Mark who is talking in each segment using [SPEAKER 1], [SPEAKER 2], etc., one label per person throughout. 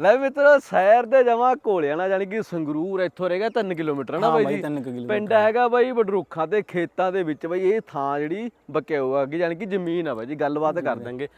[SPEAKER 1] ਲੈ ਮਿੱਤਰੋ ਸ਼ਹਿਰ ਦੇ ਜਮਾ ਕੋਲਿਆਣਾ ਜਾਨੀ ਕਿ ਸੰਗਰੂਰ ਇੱਥੋਂ ਰਹੇਗਾ 3 ਕਿਲੋਮੀਟਰ ਨਾ ਬਾਈ ਜੀ?
[SPEAKER 2] 3 ਕਿਲੋਮੀਟਰ।
[SPEAKER 1] ਪਿੰਡ ਹੈਗਾ ਬਾਈ ਬਡਰੁੱਖਾਂ ਤੇ ਖੇਤਾਂ ਦੇ ਵਿੱਚ ਬਾਈ ਇਹ ਥਾਂ ਜਿਹੜੀ ਬਕਿਆਊ ਆ ਗਈ ਜਾਨੀ ਕਿ ਜ਼ਮੀਨ ਆ ਬਾਈ ਜੀ ਗੱਲਬਾਤ ਕਰ ਦਾਂਗੇ।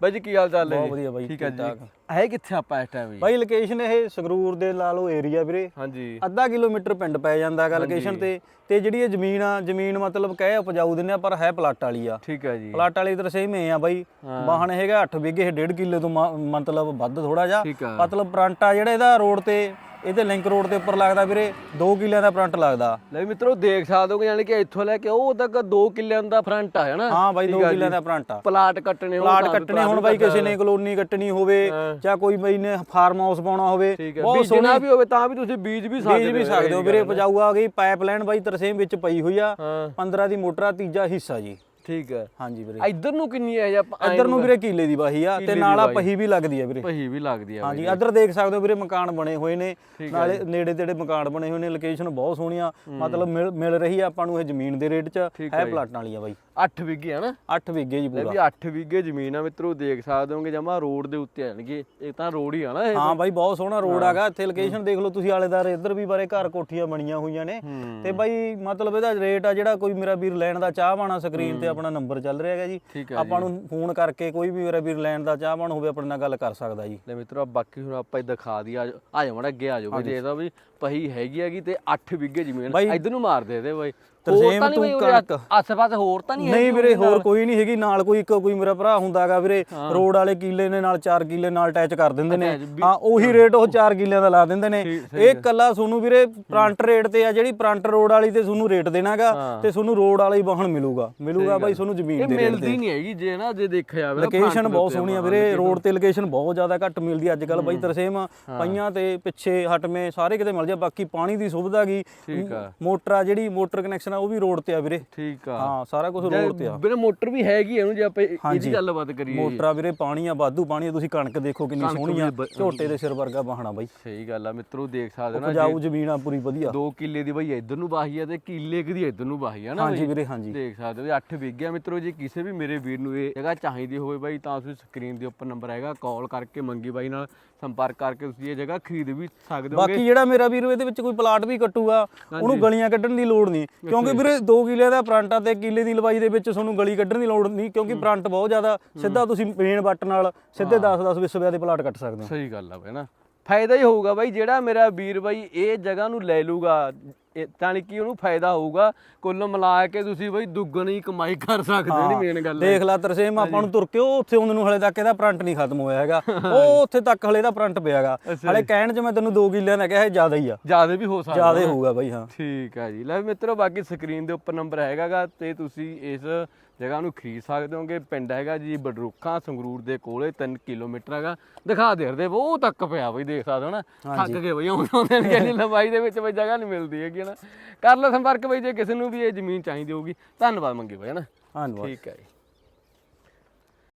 [SPEAKER 1] ਬਾਈ ਜੀ ਕੀ ਹਾਲ ਚਾਲ ਹੈ
[SPEAKER 2] ਬਹੁਤ
[SPEAKER 1] ਜੀ?
[SPEAKER 2] ਵਧੀਆ ਬਾਈ,
[SPEAKER 1] ਠੀਕ ਹੈ ਜੀ। ਹੈ ਕਿੱਥੇ ਆਪਾਂ ਇਸ ਟਾਈਮ ਜੀ?
[SPEAKER 2] ਬਾਈ ਲੋਕੇਸ਼ਨ ਇਹ ਸੰਗਰੂਰ ਦੇ ਲਾ ਲਓ ਏਰੀਆ ਵੀਰੇ।
[SPEAKER 1] ਹਾਂਜੀ।
[SPEAKER 2] ਅੱਧਾ ਕਿਲੋਮੀਟਰ ਪਿੰਡ ਪੈ ਜਾਂਦਾ ਹੈਗਾ ਲੋਕੇਸ਼ਨ ਤੇ। ਤੇ ਜਿਹੜੀ ਇਹ ਜ਼ਮੀਨ ਆ ਜ਼ਮੀਨ ਮਤਲਬ ਕਹੇ ਉਪਜਾਊ ਦਿੰਨੇ ਆ ਪਰ ਹੈ ਪਲਾਟ ਵਾਲੀ ਆ।
[SPEAKER 1] ਠੀਕ ਹੈ ਜੀ।
[SPEAKER 2] ਪਲਾਟ ਵਾਲੀ ਤਰ੍ਹਾਂ ਸੇਮ ਹੈ ਆ ਬਾਈ। ਵਾਹਣ ਹੈਗਾ 8 ਵਿਗੇ ਇਹ 1.5 ਕਿੱਲੇ ਤੋਂ ਮਤਲਬ ਵੱਧ ਥੋੜਾ
[SPEAKER 1] ਆ।
[SPEAKER 2] ਮਤਲਬ ਫਰੰਟ ਆ ਜਿਹੜਾ ਇਹਦਾ ਰੋਡ ਤੇ ਇਹਦੇ ਲਿੰਕ ਰੋਡ ਦੇ ਉੱਪਰ ਲੱਗਦਾ ਵੀਰੇ। 2 ਕਿੱਲਿਆਂ ਦਾ ਫਰੰਟ ਲੱਗਦਾ।
[SPEAKER 1] ਲੈ ਵੀ ਮਿੱਤਰੋ ਦੇਖ ਸਕਦੇ ਹੋ ਜਾਨੀ ਕਿ ਇੱਥੋਂ ਲੈ ਕੇ ਉਹ ਤੱਕ 2 ਕਿੱਲਿਆਂ ਦਾ ਫਰੰਟ ਆ ਹੈ ਨਾ?
[SPEAKER 2] ਹਾਂ ਬਾਈ 2
[SPEAKER 1] ਠੀਕ ਆ
[SPEAKER 2] ਕਿੱਲਿਆਂ
[SPEAKER 1] ਜੀ।
[SPEAKER 2] ਦਾ ਫਰੰਟ ਆ।
[SPEAKER 1] ਪਲਾਟ ਕੱਟਣੇ ਹੋਣ
[SPEAKER 2] ਪਲਾਟ
[SPEAKER 1] ਤਾਂ
[SPEAKER 2] ਕੱਟਣੇ ਹੁਣ ਬਾਈ ਕਿਸੇ ਨੇ ਕਲੋਨੀ ਕੱਟਣੀ ਹੋਵੇ। ਜਾਂ ਕੋਈ ਬਾਈ ਨੇ ਫਾਰਮ ਹਾਊਸ ਪਾਉਣਾ ਹੋਵੇ ਬਹੁਤ ਸੋਹਣੀ
[SPEAKER 1] ਵੀ ਹੋਵੇ ਤਾਂ ਵੀ ਤੁਸੀਂ ਬੀਜ ਵੀ ਸਕਦੇ
[SPEAKER 2] ਬੀਜ ਵੀ
[SPEAKER 1] ਹੋ,
[SPEAKER 2] ਸਕਦੇ ਹੋ ਵੀਰੇ। ਉਪਜਾਊ ਆ ਗਈ ਪਾਈਪਲਾਈਨ ਬਾਈ ਤਰਸੇਮ ਵਿੱਚ ਪਈ ਹੋਈ ਆ
[SPEAKER 1] ਹਾਂ।
[SPEAKER 2] 15 ਦੀ ਮੋਟਰ ਤੀਜਾ ਹਿੱਸਾ ਜੀ।
[SPEAKER 1] ਠੀਕ ਹੈ।
[SPEAKER 2] ਹਾਂਜੀ ਵੀਰੇ।
[SPEAKER 1] ਇੱਧਰ ਨੂੰ ਕਿੰਨੀ ਹੈ ਜਾਂ
[SPEAKER 2] ਇੱਧਰ ਨੂੰ ਵੀਰੇ ਕੀਲੇ ਦੀ ਵਾਹੀ ਆ ਤੇ ਨਾਲ ਆ। ਪਹੀ ਵੀ ਲੱਗਦੀ ਆ ਵੀਰੇ।
[SPEAKER 1] ਪਹੀ ਵੀ ਲੱਗਦੀ ਆ
[SPEAKER 2] ਹਾਂਜੀ ਇੱਧਰ ਦੇਖ ਸਕਦੇ ਹੋ ਵੀਰੇ ਮਕਾਨ ਬਣੇ ਹੋਏ ਨੇ। ਨਾਲੇ ਨੇੜੇ ਤੇੜੇ ਮਕਾਨ ਬਣੇ ਹੋਏ ਨੇ ਲੋਕੇਸ਼ਨ ਬਹੁਤ ਸੋਹਣੀ ਆ ਮਤਲਬ ਮਿਲ ਰਹੀ ਆ ਆਪਾਂ ਨੂੰ ਇਹ ਜ਼ਮੀਨ ਦੇ ਰੇਟ 'ਚ ਹੈ। ਪਲਾਟਾਂ ਵਾਲੀ ਆ ਬਾਈ।
[SPEAKER 1] 8 ਵਿਗੇ ਹੈ ਨਾ।
[SPEAKER 2] 8 ਵਿਗੇ ਜੀ ਪੂਰਾ
[SPEAKER 1] ਵੀ 8 ਵਿਗੇ ਜ਼ਮੀਨ ਆ ਮਿੱਤਰੋ ਦੇਖ ਸਕਦੇ ਹੋਗੇ ਜਮਾ ਰੋਡ ਦੇ ਉੱਤੇ ਆਣਗੇ। ਇਹ ਤਾਂ ਰੋਡ ਹੀ ਆ ਨਾ ਇਹ।
[SPEAKER 2] ਹਾਂ ਬਾਈ ਬਹੁਤ ਸੋਹਣਾ ਰੋਡ ਹੈਗਾ। ਇੱਥੇ ਲੋਕੇਸ਼ਨ ਦੇਖ ਲਓ ਤੁਸੀਂ ਆਲੇਦਾਰ ਇੱਧਰ ਵੀ ਬਾਰੇ ਘਰ ਕੋਠੀਆਂ ਬਣੀਆਂ ਹੋਈਆਂ ਨੇ। ਤੇ ਬਾਈ ਮਤਲਬ ਇਹਦਾ ਰੇਟ ਆ ਜਿਹੜਾ ਕੋਈ ਮੇਰਾ ਵੀਰ ਲੈਣ ਦਾ ਚਾਹਵਾਨਾ ਸਕਰੀਨ ਤੇ ਆਪਣਾ ਨੰਬਰ ਚੱਲ ਰਿਹਾ ਹੈਗਾ ਜੀ। ਆਪਾਂ ਨੂੰ ਫੋਨ ਕਰਕੇ ਕੋਈ ਵੀ ਮੇਰਾ ਵੀਰ ਲੈਣ ਦਾ ਚਾਹਵਾਨ ਹੋਵੇ ਆਪਣੇ ਨਾਲ ਗੱਲ ਕਰ ਸਕਦਾ ਜੀ।
[SPEAKER 1] ਲੈ ਮਿੱਤਰੋ ਬਾਕੀ ਹੁਣ ਆਪਾਂ ਇਹ ਦਿਖਾ ਦੀ ਆ ਜਾ ਮੜਾ ਅੱਗੇ ਆ ਜਾਓ। ਜੇ। ਇਹਦਾ ਵੀ ਪਹੀ ਹੈਗੀ ਹੈਗੀ ਤੇ 8 ਵਿਗੇ ਜ਼ਮੀਨ ਇੱਧਰ ਨੂੰ ਮਾਰ ਦੇ ਦੇ ਬਾਈ।
[SPEAKER 2] ਤਰਸੇਮ
[SPEAKER 1] ਤਾਂ
[SPEAKER 2] ਕਣਕ।
[SPEAKER 1] ਆਸੇ ਪਾਸੇ ਹੋਰ ਤਾਂ ਨਹੀਂ
[SPEAKER 2] ਨਹੀਂ ਵੀਰੇ ਹੋਰ? ਕੋਈ ਨਹੀਂ ਹੈਗੀ ਨਾਲ ਕੋਈ ਇੱਕ ਕੋਈ ਮੇਰਾ ਭਰਾ ਹੁੰਦਾਗਾ ਵੀਰੇ ਰੋਡ ਵਾਲੇ ਕੀਲੇ ਨੇ ਨਾਲ 4 ਕਿੱਲੇ ਨਾਲ ਅਟੈਚ ਕਰ ਦਿੰਦੇ ਨੇ। ਹਾਂ ਉਹੀ ਰੇਟ ਉਹ 4 ਕਿੱਲਿਆਂ ਦਾ ਲਾ ਦਿੰਦੇ ਨੇ। ਇਹ ਕੱਲਾ ਤੁਹਾਨੂੰ ਵੀਰੇ ਫਰੰਟ ਰੇਟ ਤੇ ਆ ਜਿਹੜੀ ਫਰੰਟ ਰੋਡ ਵਾਲੀ ਤੇ ਤੁਹਾਨੂੰ ਰੇਟ ਦੇਣਾਗਾ। ਤੇ ਤੁਹਾਨੂੰ ਰੋਡ ਵਾਲਾ ਹੀ ਵਾਹਣ ਮਿਲੂਗਾ। ਮਿਲੂਗਾ ਬਾਈ ਤੁਹਾਨੂੰ ਜ਼ਮੀਨ ਦੇ ਰੇਟ
[SPEAKER 1] ਮਿਲਦੀ ਨਹੀਂ ਹੈਗੀ ਜੇ ਨਾ ਜੇ ਦੇਖਿਆ ਜਾਵੇ
[SPEAKER 2] ਲੋਕੇਸ਼ਨ ਬਹੁਤ ਸੋਹਣੀ ਆ ਵੀਰੇ ਰੋਡ ਤੇ। ਲੋਕੇਸ਼ਨ ਬਹੁਤ ਜ਼ਿਆਦਾ ਘੱਟ ਮਿਲਦੀ ਅੱਜ ਕੱਲ ਬਾਈ ਤਰਸੇਮ ਪਈਆਂ ਤੇ ਪਿੱਛੇ ਹਟਵੇਂ ਸਾਰੇ ਕਿਤੇ ਮਿਲ ਜਾ ਬਾਕੀ ਪਾਣੀ ਦੀ ਸੁਵਿਧਾ ਗਈ
[SPEAKER 1] ਠੀਕ ਆ।
[SPEAKER 2] ਮੋਟਰ ਆ ਜਿਹੜੀ ਮੋਟਰ ਕਨੈਕਸ਼ਨ ਆ ਉਹ ਵੀ ਰੋਡ ਤੇ ਆ ਵੀਰੇ।
[SPEAKER 1] ਠੀਕ ਆ।
[SPEAKER 2] ਹਾਂ ਸਾਰਾ ਕੁਝ ਰੋਡ ਤੇ ਆ।
[SPEAKER 1] ਵੀਰੇ ਮੋਟਰ ਵੀ ਹੈਗੀ ਇਹਨੂੰ ਜੇ ਆਪਾਂ ਇਹ- ਇਹਦੀ। ਗੱਲਬਾਤ ਕਰੀਏ।
[SPEAKER 2] ਮੋਟਰ ਆ ਵੀਰੇ ਪਾਣੀ ਆ ਵਾਧੂ ਪਾਣੀ ਆ ਤੁਸੀਂ ਕਣਕ ਦੇਖੋ ਕਿੰਨੀ ਸੋਹਣੀ ਆ ਝੋਟੇ ਦੇ ਸਿਰ ਵਰਗਾ ਬਾਹਣਾ ਬਾਈ।
[SPEAKER 1] ਸਹੀ ਗੱਲ ਆ ਮਿੱਤਰੋ ਦੇਖ ਸਕਦੇ ਹੋ ਨਾ
[SPEAKER 2] ਉਪਜਾਊ ਜ਼ਮੀਨ ਆ ਪੂਰੀ ਵਧੀਆ।
[SPEAKER 1] 2 ਕਿੱਲੇ ਦੀ ਬਈ ਇੱਧਰ ਨੂੰ ਬਾਹੀ ਆ ਤੇ ਕਿੱਲੇ ਦੀ ਇੱਧਰ ਨੂੰ ਬਾਹੀ ਆ ਨਾ
[SPEAKER 2] ਹਾਂਜੀ? ਵੀਰੇ ਹਾਂਜੀ।
[SPEAKER 1] ਦੇਖ ਸਕਦੇ ਹੋ ਵੀ 8 ਵਿਗੇ ਆ ਮਿੱਤਰੋ ਜੇ ਕਿਸੇ ਵੀ ਮੇਰੇ ਵੀਰ ਨੂੰ ਇਹ ਜਗ੍ਹਾ ਚਾਹੀਦੀ ਹੋਵੇ ਬਾਈ ਤਾਂ ਤੁਸੀਂ ਸਕਰੀਨ ਦੇ ਉੱਪਰ ਨੰਬਰ ਹੈਗਾ ਕਾਲ ਕਰਕੇ ਮੰਗੀ ਬਾਈ ਨਾਲ ਸੰਪਰਕ ਕਰਕੇ ਤੁਸੀਂ ਇਹ ਜਗ੍ਹਾ ਖਰੀਦ ਵੀ ਸਕਦੇ ਹੋਗੇ।
[SPEAKER 2] ਬਾਕੀ ਜਿਹੜਾ ਮੇਰਾ ਵੀਰ ਇਹਦੇ ਵਿੱਚ ਕੋਈ ਪਲਾਟ ਵੀ ਕੱਟੂਗਾ ਉਹਨੂੰ ਗਲੀਆਂ ਕੱਢਣ ਦੀ ਲੋੜ ਨਹੀਂ ਕਿਉਂਕਿ ਵੀਰੇ 2 ਕਿੱਲੇ ਦਾ ਫਰੰਟ ਆ ਤੇ ਕਿੱਲੇ ਦੀ ਲੰਬਾਈ ਦੇ ਵਿੱਚ ਤੁਹਾਨੂੰ ਗਲੀ ਕੱਢਣ ਦੀ ਲੋੜ ਨਹੀਂ ਕਿਉਂਕਿ ਫਰੰਟ ਬਹੁਤ ਜ਼ਿਆਦਾ ਸਿੱਧਾ ਤੁਸੀਂ ਮੇਨ ਬੱਟ ਨਾਲ ਸਿੱਧੇ 10 10 20 ਵਿਆ ਦੇ ਪਲਾਟ ਕੱਟ ਸਕਦੇ ਹੋ।
[SPEAKER 1] ਸਹੀ ਗੱਲ ਆ ਬਈ ਨਾ। ਫਾਇਦਾ ਹੀ ਹੋਊਗਾ ਬਾਈ ਜਿਹੜਾ ਮੇਰਾ ਵੀਰ ਬਾਈ ਇਹ ਜਗ੍ਹਾ ਨੂੰ ਲੈ ਲੂਗਾ ਇਹ ਤਾਂ ਕਿ ਉਹਨੂੰ ਫਾਇਦਾ ਹੋਊਗਾ ਕੁੱਲ ਮਿਲਾ ਕੇ ਤੁਸੀਂ ਬਾਈ ਦੁੱਗਣੀ ਕਮਾਈ ਕਰ ਸਕਦੇ ਨਹੀਂ ਮੇਨ ਗੱਲ
[SPEAKER 2] ਦੇਖ ਲਾ ਤਰਸੇਮ ਆਪਾਂ ਨੂੰ ਤੁਰ ਕੇ ਉਹ ਉੱਥੇ ਉਹਨਾਂ ਨੂੰ ਹਲੇ ਤੱਕ ਇਹਦਾ ਫਰੰਟ ਨਹੀਂ ਖਤਮ ਹੋਇਆ ਹੈਗਾ। ਉਹ ਉੱਥੇ ਤੱਕ ਹਲੇ ਦਾ ਫਰੰਟ ਪਿਆਗਾ ਹਲੇ ਕਹਿਣ 'ਚ ਮੈਂ ਤੈਨੂੰ 2 ਕਿੱਲਿਆਂ ਦਾ ਕਿਹਾ ਇਹ ਜ਼ਿਆਦਾ ਹੀ ਆ।
[SPEAKER 1] ਜ਼ਿਆਦਾ ਵੀ ਹੋ ਸਕਦਾ
[SPEAKER 2] ਜ਼ਿਆਦਾ ਹੋਊਗਾ ਬਾਈ ਹਾਂ।
[SPEAKER 1] ਠੀਕ ਹੈ ਜੀ। ਲੈ ਮਿੱਤਰੋ ਬਾਕੀ ਸਕਰੀਨ ਦੇ ਉੱਪਰ ਨੰਬਰ ਹੈਗਾਗਾ ਤੇ ਤੁਸੀਂ ਇਸ ਜਗ੍ਹਾ ਨੂੰ ਖਰੀਦ ਸਕਦੇ ਹੋਗੇ। ਪਿੰਡ ਹੈਗਾ ਜੀ ਬਡਰੁੱਖਾਂ ਸੰਗਰੂਰ ਦੇ ਕੋਲੇ 3 ਕਿਲੋਮੀਟਰ ਹੈਗਾ। ਦਿਖਾ ਦੇ ਰਦੇ ਉਹ ਤੱਕ ਪਿਆ ਬਈ ਦੇਖ ਸਕਦੇ ਹੋ ਨਾ। ਥੱਕ ਗਏ ਬਈ ਆਉਂਦੇ ਨੇ ਕਿੰਨੀ ਲੰਬਾਈ ਦੇ ਵਿੱਚ ਬਈ ਜਗ੍ਹਾ ਨਹੀਂ ਮਿਲਦੀ ਹੈਗੀ ਨਾ ਕਰ ਲਓ ਸੰਪਰਕ ਬਈ ਜੇ ਕਿਸੇ ਨੂੰ ਵੀ ਇਹ ਜ਼ਮੀਨ ਚਾਹੀਦੀ ਹੋਊਗੀ ਧੰਨਵਾਦ ਮੰਗੇ ਬਈ ਹਨਾ
[SPEAKER 2] ਧੰਨਵਾਦ।
[SPEAKER 1] ਠੀਕ ਹੈ ਜੀ।